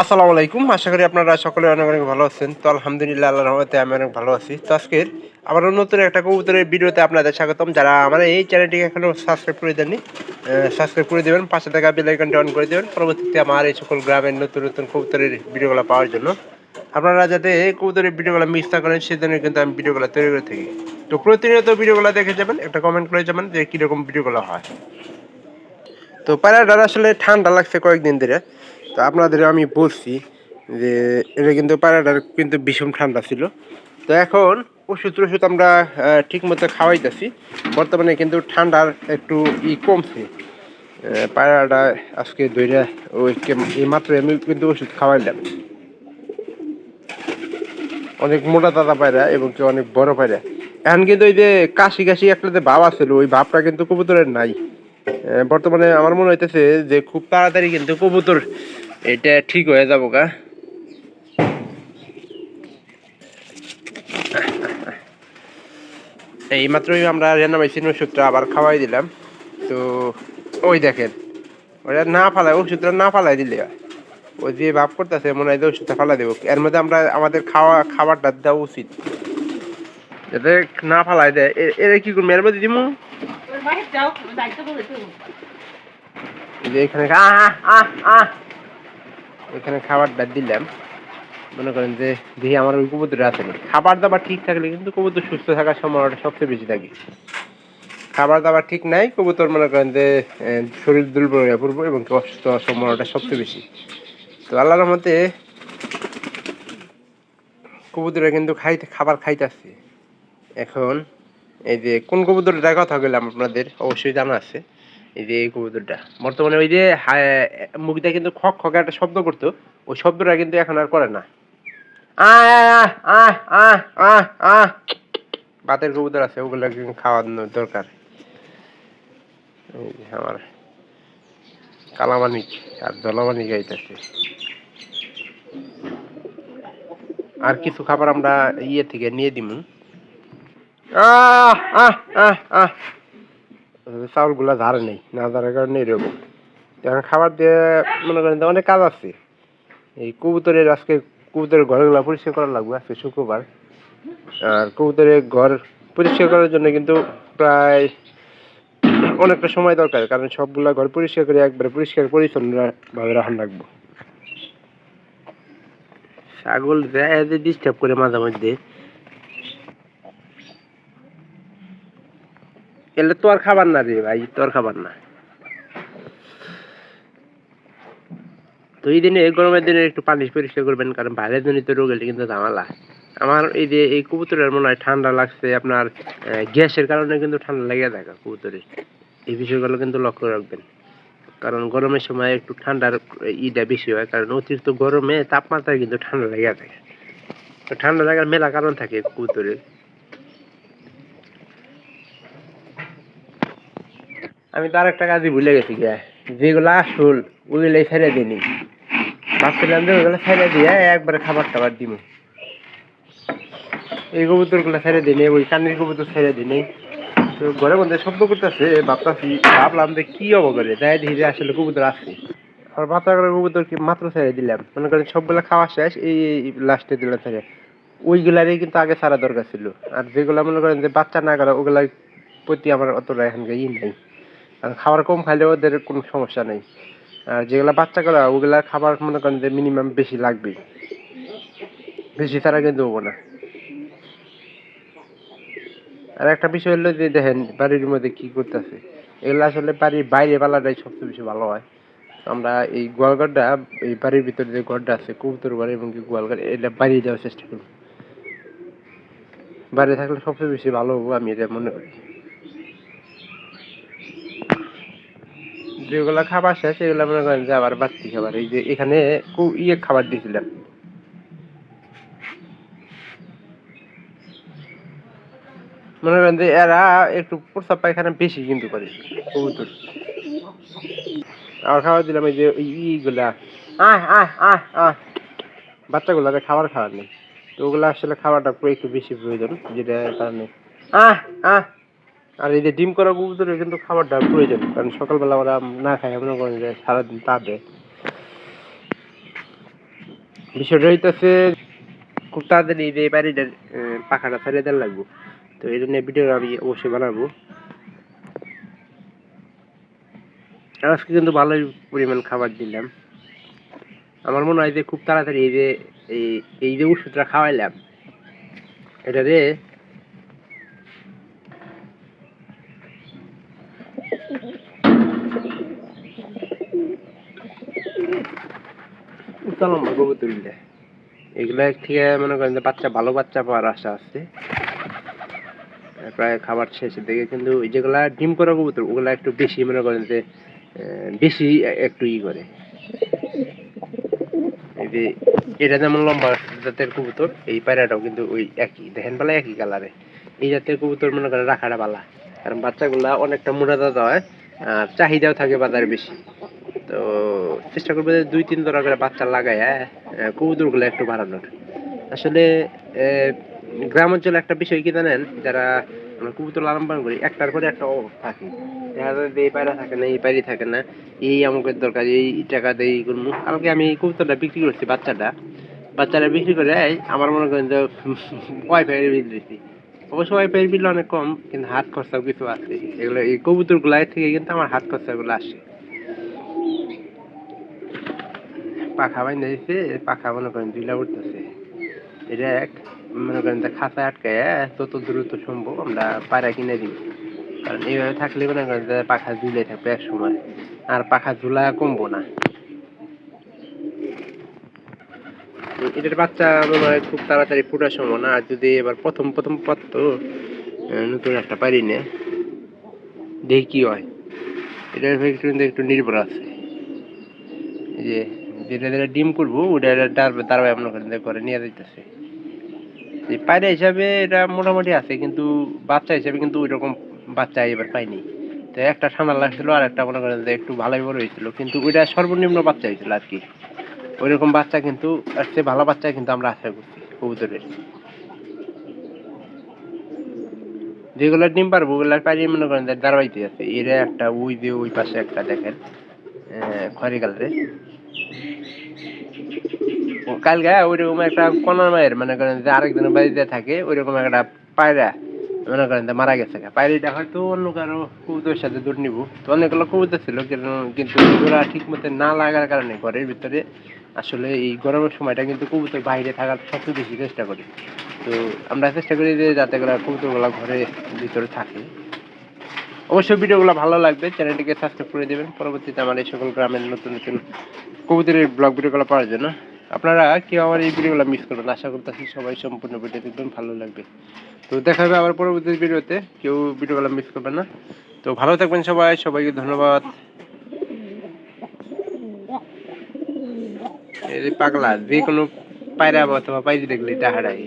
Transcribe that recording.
আসসালামু আলাইকুম। আশা করি আপনারা সকলে অনেক অনেক ভালো আছেন। তো আলহামদুলিল্লাহ আল্লাহ রহমতে আমি অনেক ভালো আছি। তো আজকের আবারও নতুন একটা কবুতরের ভিডিওতে আপনাদের স্বাগতম। যারা আমার এই চ্যানেলটিকে এখনও সাবস্ক্রাইব করে দেননি সাবস্ক্রাইব করে দেবেন, পাশে থাকা বেল আইকনটি অন করে দেবেন। পরবর্তীতে আমার এই সকল গ্রামের নতুন নতুন কবুতরের ভিডিওগুলো পাওয়ার জন্য। আপনারা যাতে এই কবুতরের ভিডিওগুলো মিস না করেন, সেজন্য কিন্তু আমি ভিডিওগুলো তৈরি করে থাকি। তো প্রতিনিয়ত ভিডিওগুলো দেখে যাবেন, একটা কমেন্ট করে যাবেন যে কীরকম ভিডিওগুলো হয়। তো প্যারাডার আসলে ঠান্ডা লাগছে কয়েকদিন ধরে। তো আপনাদের আমি বলছি যে এটা কিন্তু প্যারাডার কিন্তু ভীষণ ঠান্ডা ছিল। তো এখন ওষুধ টষুধ আমরা ঠিক মতো খাওয়াইতেছি। বর্তমানে কিন্তু ঠান্ডার একটু ই কমছে। পায়রাটা আজকে দইরা ওই মাত্র আমি কিন্তু ওষুধ খাওয়াইলাম। অনেক মোটা দাদা পায়রা এবং কি অনেক বড় পায়রা। এখন কিন্তু ওই যে কাশি কাশি একটা যে ভাব আছিল ওই ভাবটা কিন্তু কবুতরের নাই। বর্তমানে আমার মনে হইতেছে যে খুব তাড়াতাড়ি কিন্তু কবুতর এটা ঠিক হয়ে যাব গা। এই মাত্রই আমরা রেনামাইসিন ওষুধটা আবার খাওয়াই দিলাম। তো ওই দেখেন ওটা না ফালায় ওষুধটা না ফালাই দিলে। ওই যে ভাব করতেছে মনে হয় যে ওষুধটা ফালাই দেবো। এর মধ্যে আমরা আমাদের খাওয়া খাবারটা দেওয়া উচিত। যাতে না ফালাই দেয়। এর কি করব? এর মধ্যে দিমু? এখানে আহ আহ আহ। এখানে খাবারটা দিলাম। মনে করেন যে দেখি আমার ওই কবুতর আছে খাবার দাবার ঠিক থাকলে কিন্তু কবুতর সুস্থ থাকার সম্ভাবনাটা সবচেয়ে বেশি থাকে। খাবার দাবার ঠিক নাই, কবুতর মনে করেন যে শরীর দুর্বল হয়ে পড়ব এবং অসুস্থ হওয়ার সম্ভাবনাটা সবচেয়ে বেশি। তো আল্লাহর মতে কবুতরে কিন্তু খাইতে খাবার খাইতেছে। এখন এই যে কোন কবুতরটার কথা বললাম আপনাদের, অবশ্যই জানা আছে। যে এই কবুতরটা। বর্তমানে ওই যে মুখটা কিন্তু খক খক একটা শব্দ করতো। ওই শব্দটা কিন্তু এখন আর করে না। বাতের কবুতর আছে, ওগুলো কিন্তু দরকার। আমার কালামানিক আর দলামানিক আইতেছে। আর কিছু খাবার আমরা ইয়ে থেকে নিয়ে দিমু। আহ আহ আহ আহ। চাউলগুলা ধারে নেই, না ধারার কারণে এরকম। এখন খাবার দিয়ে মনে করেন অনেক কাজ আছে। এই কবুতরের আজকে কবুতরের ঘরগুলো পরিষ্কার করা লাগবে আজকে শুক্রবার। আর কবুতরের ঘর পরিষ্কার করার জন্য কিন্তু প্রায় অনেকটা সময় দরকার, কারণ সবগুলা ঘর পরিষ্কার করে একবারে পরিষ্কার পরিচ্ছন্ন ভাবে রাখান লাগবো। ছাগল ডিস্টার্ব করে মাঝে মধ্যে। এলে তো আর খাবার না রে ভাই তোর খাবার না। তো এই দিনে গরমের দিনে একটু পানি পরিষ্কার করবেন, কারণ বাইরের দিনে তো রোগ এলে কিন্তু ঝামেলা। আমার এই যে, এই কবুতরের মনে হয় ঠান্ডা লাগছে, আপনার গ্যাসের কারণে কিন্তু ঠান্ডা লেগে থাকে কবুতরের এই বিষয়গুলো কিন্তু লক্ষ্য রাখবেন। কারণ গরমের সময় একটু ঠান্ডার ইটা বেশি হয়, কারণ অতিরিক্ত গরমে তাপমাত্রায় কিন্তু ঠান্ডা লেগে থাকে তো ঠান্ডা লাগার মেলা কারণ থাকে কবুতরের। আমি তো আরেকটা কাজই ভুলে গেছি গিয়া। যেগুলো আসল, ওইগুলোই ছেড়ে দিনি ভাবছিলাম যে ওইগুলো ছেড়ে দিয়ে একবারে খাবার টাবার দিব। এই কবুতরগুলো ছেড়ে দিনে ওই কানের কবুতর ছেড়ে দিনে তো ঘরের মধ্যে শব্দ করতেছে, ভাবতাছি, ভাবলাম যে কি হব করে যাই দেখি যে আসলে কবুতর আছে। আর বাচ্চা করে কবুতর কি মাত্র ছেড়ে দিলাম। মনে করেন সবগুলো খাওয়া শেষ, এই লাস্টে দিলাম ছেড়ে ওইগুলারই কিন্তু আগে ছাড়া দরকার ছিল। আর যেগুলা মনে করেন যে বাচ্চা না করে ওগুলার প্রতি আমার অতটা এখানকার ই নাই। আর খাবার কম খাইলে ওদের কোনো সমস্যা নেই। আর যেগুলা বাচ্চা করা ওগুলা খাবার মনে করেন যে মিনিমাম বেশি লাগবে। বেশি ছাড়া কিন্তু হব না। আর একটা বিষয় হলো যে দেখেন, বাড়ির মধ্যে কি করতেছে? এগুলো আসলে বাড়ির বাইরে পালাটাই সবচেয়ে বেশি ভালো হয়। আমরা এই গোয়ালঘরটা, এই বাড়ির ভিতরে যে ঘরটা আছে, কবুতর ঘর এবং কি গোয়ালঘর, এটা বাড়িয়ে দেওয়ার চেষ্টা করব। বাইরে থাকলে সবচেয়ে বেশি ভালো হব আমি এটা মনে করি। যেগুলা খাবার শেষ সেগুলো মনে করেন যে আবার বাড়তি খাবার। এই যে এখানে ইয়ে খাবার দিয়েছিলাম মনে করেন যে এরা একটু প্রস্রাব পায়খানা বেশি কিন্তু করে, কবুতর। আর খাবার দিলাম এই যে ইগুলা। আহ আহ আহ আহ। বাচ্চাগুলাকে খাবার খাওয়ার নেই। তো ওগুলা আসলে খাবারটা একটু বেশি প্রয়োজন যেটা কারণে। আহ আহ। আর এই যে ডিম করা কবুতরের কিন্তু খাবারটা প্রয়োজন, কারণ সকালবেলা ওরা না খায়, মনে করেন যে সারাদিন তা দেয়। বিষয়টা হইতেছে, খুব তাড়াতাড়ি এই যে বাড়িটার পাখাটা ছেড়ে দেওয়া লাগবো। তো এই জন্য ভিডিও আমি অবশ্যই বানাবো। আজকে কিন্তু ভালোই পরিমাণ খাবার দিলাম। আমার মনে হয় যে খুব তাড়াতাড়ি এই যে, এই এই যে ওষুধটা খাওয়াইলাম, এটা রে উত্তা লম্বা কবুতরগুলো এগুলা থেকে মনে করেন যে বাচ্চা, ভালো বাচ্চা পাওয়ার আশা আছে। প্রায় খাবার শেষের দিকে কিন্তু যেগুলা ডিম করা কবুতর, ওগুলা একটু বেশি মনে করেন যে বেশি একটু ই করে। এই যে, এটা যেমন লম্বা জাতের কবুতর, এই পায়রাটাও কিন্তু ওই একই। দেখেন পালা একই কালারে। এই জাতের কবুতর মনে করেন রাখাটা পালা। কারণ বাচ্চাগুলা অনেকটা মোটা দাদা হয়, আর চাহিদাও থাকে বাজারে বেশি। তো চেষ্টা করব যে দুই, তিন ধরা করে বাচ্চা লাগায় কবুতরগুলো একটু বাড়ানোর। আসলে গ্রাম অঞ্চলে একটা বিষয় কি জানেন? যারা আমরা কবুতর লালন পালন করি, একটার পরে একটা অভাব থাকে। দেখা এই পায়রা থাকে না, এই পায়রি থাকে না, এই আমাদের দরকার, এই টাকা দিয়ে, এই করব। কালকে আমি এই কবুতরটা বিক্রি করছি বাচ্চাটা। বাচ্চাটা বিক্রি করে আমার মনে করেন যে ওয়াইফাই বিল দিচ্ছি অবশ্য ওয়াইফাই বিল অনেক কম, কিন্তু হাত খরচাও কিছু আছে। এগুলো, এই কবুতর গুলাই থেকে কিন্তু আমার হাত খরচাগুলো আসে। পাখা বাইন্দা দিচ্ছে পাখা মনে করেন দুইলা উঠতেছে। এটা এক, মনে করেন যে খাঁচায় আটকায় তত দ্রুত সম্ভব, আমরা পায়রা কিনে দিই। কারণ এইভাবে থাকলে মনে করেন যে পাখা ঝুলে থাকবে এক সময়, আর পাখা ঝুলা কমবো না। এটার বাচ্চা মনে হয় খুব তাড়াতাড়ি ফুটার সম্ভব না, আর যদি এবার প্রথম প্রথম পারতো নতুন একটা পারি নে, দেখি কি হয়। এটার একটু একটু নির্ভর আছে। যে যেটা যেটা ডিম করব, ওটা তারা করেন যে করে নিয়ে এই পায়রা হিসাবে এটা মোটামুটি আছে, কিন্তু বাচ্চা হিসাবে কিন্তু ওই রকম বাচ্চা এবার পাইনি। তো একটা ঠান্ডা লাগছিল, আর একটা মনে করেন যে একটু ভালোই বড় হয়েছিল, কিন্তু ওইটা সর্বনিম্ন বাচ্চা হয়েছিল আর কি। ওই রকম বাচ্চা কিন্তু, আর চেয়ে ভালো বাচ্চা কিন্তু আমরা আশা করছি কবুতরের। যেগুলো ডিম পারব, ওগুলো পারি মনে করেন দাঁড়াইতে আছে। এর একটা, ওই যে ওই পাশে একটা দেখেন খয়রি কালারে কালকে ওইরকম একটা কনার মায়ের মনে করেন যে আরেকজনের বাড়িতে থাকে, ওইরকম একটা পায়রা মনে করেন মারা গেছে। পায়রিটা হয়তো অন্য কারও কবুতরের সাথে দূর নিব। তো অনেকগুলো কবুতর ছিল, কিন্তু ওরা ঠিক মতো না লাগার কারণে ঘরের ভিতরে আসলে এই গরমের সময়টা কিন্তু কবুতর বাইরে থাকার সবচেয়ে বেশি চেষ্টা করি। তো আমরা চেষ্টা করি যে যাতে করে কবুতরগুলো ঘরের ভিতরে থাকে। অবশ্যই ভিডিওগুলো ভালো লাগবে, চ্যানেলটিকে সাবস্ক্রাইব করে দেবেন। পরবর্তীতে আমার এই সকল গ্রামের নতুন নতুন কবুতরের ব্লগ ভিডিওগুলো পাওয়ার জন্য। আপনারা কেউ আমার এই ভিডিওগুলো মিস করবেন আশা করতেছি সবাই সম্পূর্ণ ভিডিও দেখবেন, ভালো লাগবে। তো দেখা হবে আবার পরবর্তী ভিডিওতে। কেউ ভিডিওগুলো মিস করবেন না। তো ভালো থাকবেন সবাই। সবাইকে ধন্যবাদ। পাগলা, যে কোনো পায়রা অথবা পাইজি দেখলে এটা হারাই